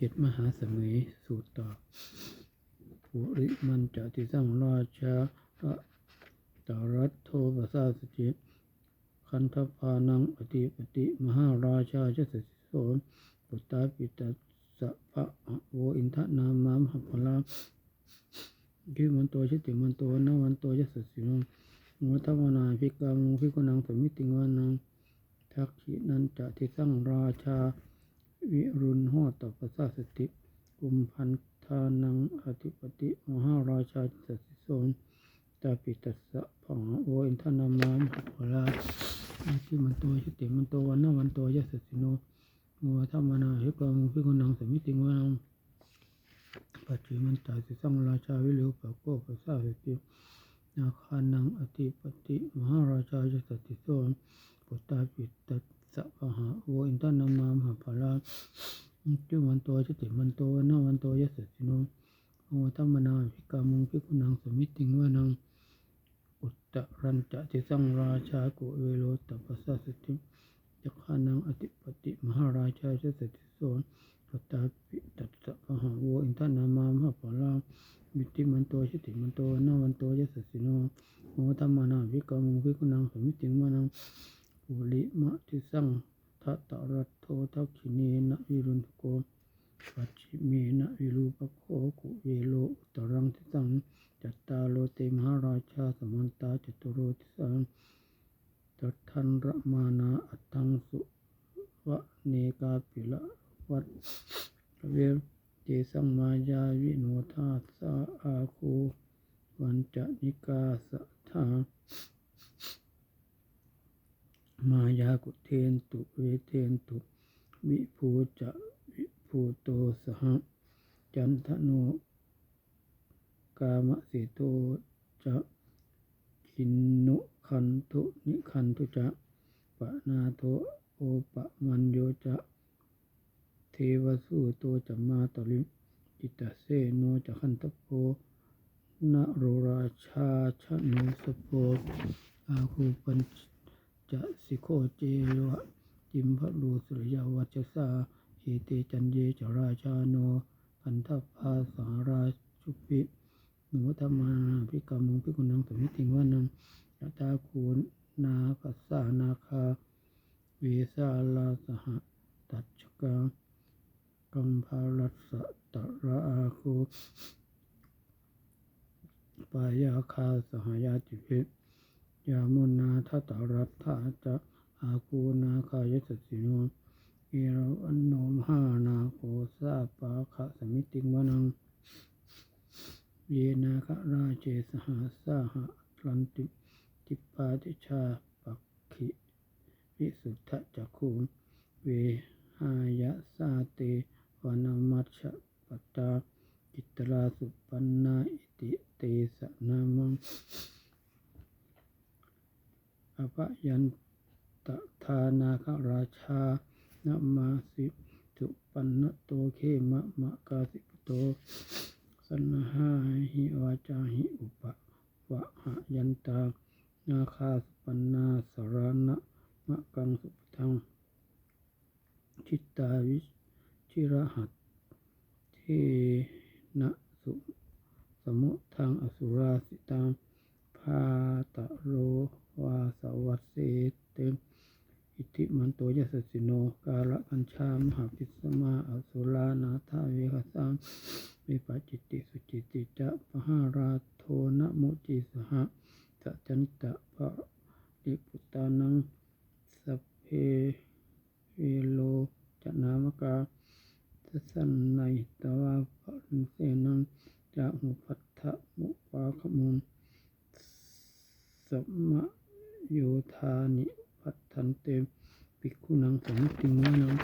เจ็ดมหาสมัยสูตรต่อปุริมันจะติสังราชาระตรัตโทปัสสาสจิคันธพานังอติปติมหาราชาชสสิโสปุตตาปิตาสะพะโวอินทนามามหพลาคิมันโตชิติมันโตนาวันโตยสสสิโนมุทวนาภิกามุภิกนังสมิติงวานังทักขินันจะทิสังราชา วิรุณโหตปัสสะสติ กุมพันธานังอธิปติมหาราชาสสิโสนตาปิตัสสะพังโออินทนามามหวลาที่มันโตชิติมันโตวันนวันโตยะสสิโนมัวธรรมนาเหกามุพิกุนังสมิติงวานังปัจจิมันตาสิสังราชาวิเลวปะโกปัสสะสตินาคานังอธิปติมหาราชาสสิโสนปุตตาปิตัส สะปะหาโวอินทนามามหาภาลาจุมันโตชติมันโตวันนาวันโตยสสสิโนโอตัมมนาภิกามุงภิกุนังสมิติงวานังอุตตรัญจะติสังราชากุเวโรตปัสสะสติจักขานังอธิปติมหาราชาชสติโสปตาปิตัสสะปะหาโวอินทนามามหาภาลามิติมันโตชติมันโตวันนาวันโตยสสสิโนโอตัมมนาภิกามุงภิกุนังสมิติงวานัง ปุริมะทิสังทัตตะรัตโททักขิเนนะวิรุณโกปัจฉิเมนะวิรูปโคกุเวโลอุตรังทิสังจัตตาโลเตมหาราชาสมันตาจตุโรทิสังตัทันระมานาอัตถังสุวะเนกาปิละวัตเวเจสังมายาวิโนทาสาอาคูวันจะนิกาสะทา มายากุเทนตุเวเทนตุ วิภูจะวิภูโตสหจันทโนกามสิโตจะกินนุคันทุนิคันทุจะปะนาโทโอปะมันโยจะเทวสูโตจะมาตลิจิตเสโนจะคันตโพนโรราชาชะโนสโพอาคูปัญ จะสิโคเจวะจิมพะลูสุริยวัจสาเอเตจันเยจราชาโนพันธภาสาราชุปิหนูธรรมาพิกามุงพิกุนังสมิติงวานังยตาคูนาคัสสานาคาเวสาลาสหตัจกังกัมภารัสสะตระอาคูปายาคาสหายาติเพ ยามุนาทัตรัตถาจะอาคูนาคายสสิโนเอราวันโนมหานาโคสาปาคะสมิติงวนัง เยนาคราเจสหาสาหะรันติจิปาติชาปักขิวิสุทธจักขุเวหายะสาเตวานามัชฌะปตาจิตราสุปันนาอิติเตสะนามัง อภยันตทานาคราชานามาสิสุปันนโตเขมะมะกาสิปโตสันหาหิวาจาหิอุปะวะหะยันตานาคาสุปันนาสารณะมะกังสุปทังชิตตาวิชิระหัตเทนะสุสมุทังอสุราสิตังพาตะโร วาสวัสเสเตอิติมันโตยสสสิโนกาละกัญชามหาพิสมาอสุลานาทาเวหสังวิปัจจิติสุจิติจะปหาราโทนะโมจิสหะสัจันตะปะริปุตานังสัพเพเวโลจะนามกาสันในตวาปะริเสนงจะหุปัฏฐมุปาขมุง สัมมะโยธานิพัฒนเตปิกขุนังสมติมานัง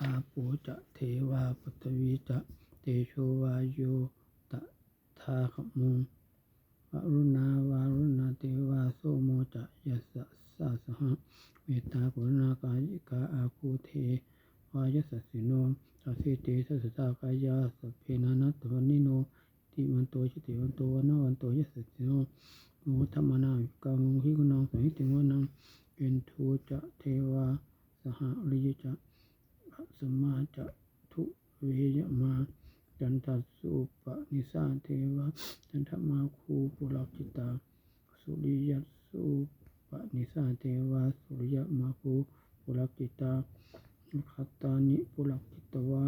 อาโปจะเทวาปตวีจะเตโชวาโยตะทาขมุงวรุณาวารุณาเทวาโสโมจะยัสสะสาสหะเมตตากรุณากายิกาอาคูเทวายสสสิโนสัสสิเตสัสสตากายาสเพนานัตวันนิโนติมันโตชิติวันโตวันนาวันโตยสสิโนโมธรรมนาวิกังหิกุนังสังหิติวนังเอ็นทูจะเทวาสหริยจะสมาจะทุเวยมาจันทสุปนิสาเทว จันทมาคูปุรกิตา สุริยสุปนิสาเทวะสุริยมาคูปุรกิตาขัตตานิปุรกิตวะ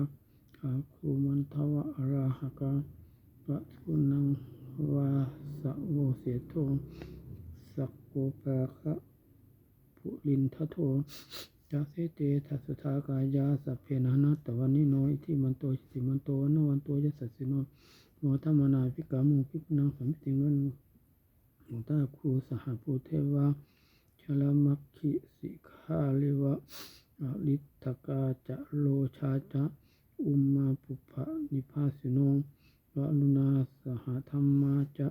อาคูมันทวะอราหกาปะทุนังวาสะโวเสโทสักโกปะคะปุลินทโทยาเสเตทัสทากายาสัพเพนานัตวันนิโนอิทิมันโตชิมันโตวันโนวันโตยสัสสิโน โมทัมนาภิกามุภิกขุนังสัมมิติวันโมตาคูสหภูเทวาชลมัคคิสิกขาลิวะอลิตตกาจะโลชาจะอุมมาปุพะนิพาสิโนวะลุนาสหธรรมาจะ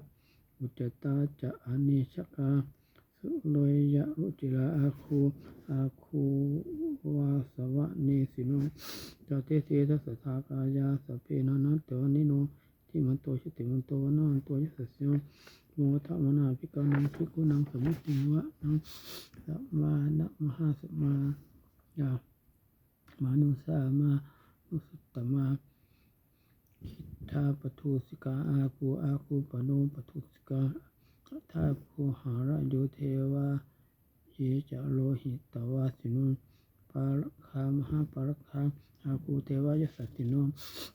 อุจจตาจะอเนชกาสุโลยยะรุจิลาอาคูอาคูวาสวะเนสิโนจเตเสทัสสะทากายาสเพนานัตตวนิโน ทิมันโตชิติมันโตวนามันโตยสัสสิโนโมทะมนาภิกานังภิกุนังสมุติวะนังสัมมานะมหาสมายามานุสามานุสตตมาคิทาปทุสิกาอาคูอาคูปโนปทุสิกาทาภูหาระโยเทวาเยจะโลหิตวาสินุ ปาลคามหาปาลคาอาคูเทวายสัสสิโน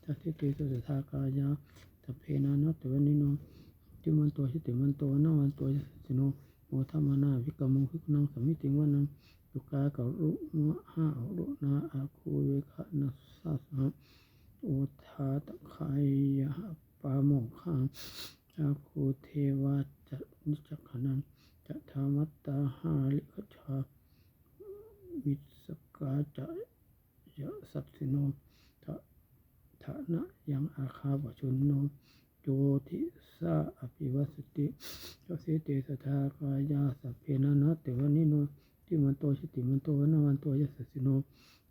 ทัสสิติสุทากายาตเพนานัตตวนิโนติมันโตชิติมันโตนาวันโตยสัสสิโนโมทัมานาวิกมุวิกนังสมิติวันังตุกากรุมะหารุนาอาคูเวคะนัสสะสะโอทาตะขายะปาโมขังอาคูเทวาจะนิจักขนันจะธรรมัตตาหาลิขชาวิสกาจะยะสัตสิโนทะทะนะยังอาคาปชุนโนโจทิสาอภิวัสติยเสเตสทากายาสัพเพนะนะเตวะนิโนทิมันโตชิติมันโตวนาวันโตยะ สัสสิโน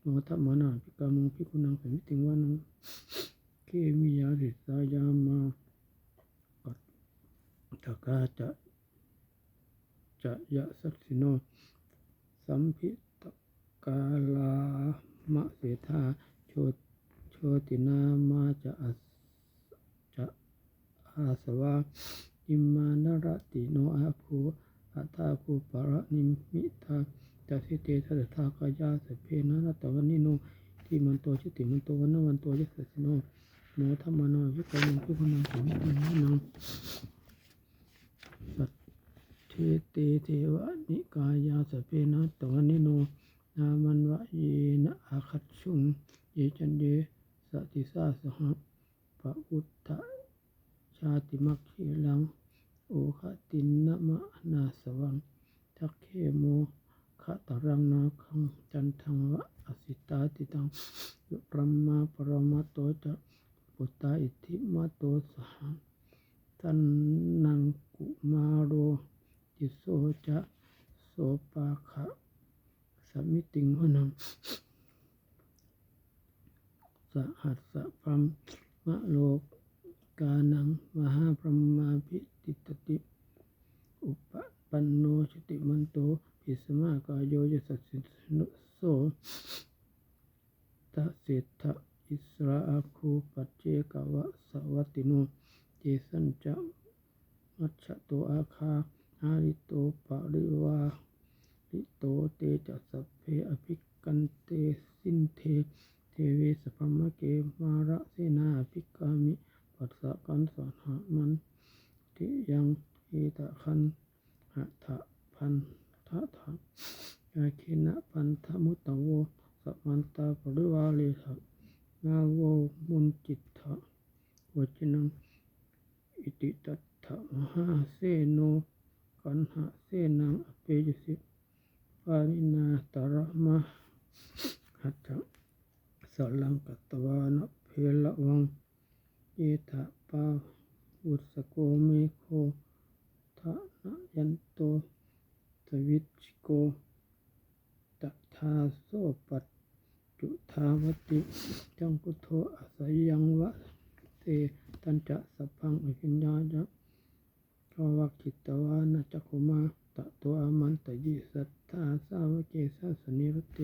โมทัมานาภิกามุภิกุนังสมิติงวานังเคมิยาริสายามาทกาจะจะยะสักสิโนสัมพิตกาลามะเสธาโชโชตินามาจะอัสจะอาสวะอิมานรติโนอาภูอัตตาภูปะระนิม ทัสทากายาสเพนะนัตตวันนิโนที่มันโตชิติมันโตวันนวันโตยะสัสสิโนโมทัมมานาวิกามุพิพุนังสมิตินังสัตเทเตเทวะนิกายาสเปนะตวันนิโนนามันวะเยนะอาคัตชุงเยจันเยสติสาสหะปะอุตตะชาติมัคเขลังโอคตินนะมะนาสวังทักเคโม คะตรังนาคังจันทังวะอสิตาติตังยุปรมมาปรมาโตจะปุตตาอิทธิมาโตสหังตันนังกุมาโรจิโสจะโสปาคะสมิติงหนังสหัสสะพรัมมะโลกกานังมหาพรหมาภิติตติ อุปปันโนชติมันโต ปิสมากายโยยสัสสินุโสตเสทธะอิสราอาคูปัจเจกวะสวัตติโนเจสันจะมัชะโตอาคาอาริโตปะริวาลิโตเตจะสัพเพอภิกันเตสินเท เทเวสพมะเกมาระเสนาภิกามิปัสสะกันสหมันติยังเอตะคันหะทะพันะทะยาคินะพันธมุตตะโวสัพมันตาปริวาเลทะนาโวมุนจิตทะวจินังอิติตัตถะมหาเสโนกันหะเสนังอเปยสิปารินาตระมะหัตถะสลังกัตวานเพละวังเยทะปาวุสโกเมโคทะนะยันโต วิชโกตถาโสปัจจุทาวติจังกุโทอาศัยยังวะเตตันจะสัพพังอภิญญาจะภวักขิตวานะจักขุมาตะตัวอามันตะยิสัทธาสาวเกสาสนิรตเต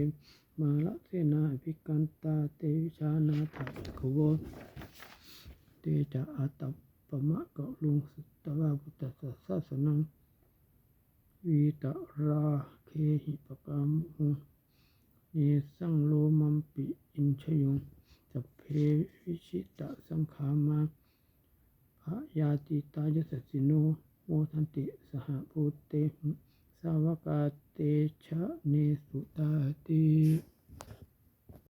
มาละเสนาภิกันตาเตวิชานาถาจักโวเตจะอาตัปปะมะกะลุงสุตตวาพุทธศาสนัง วีตราเคหิปกามุเนสังโลมัมปิอินชยงสัพเพวิชิตะสังขามาพระยาติตายสสสิโนโมทันติสหภูเตสาวกาเตชะเนสุตาติ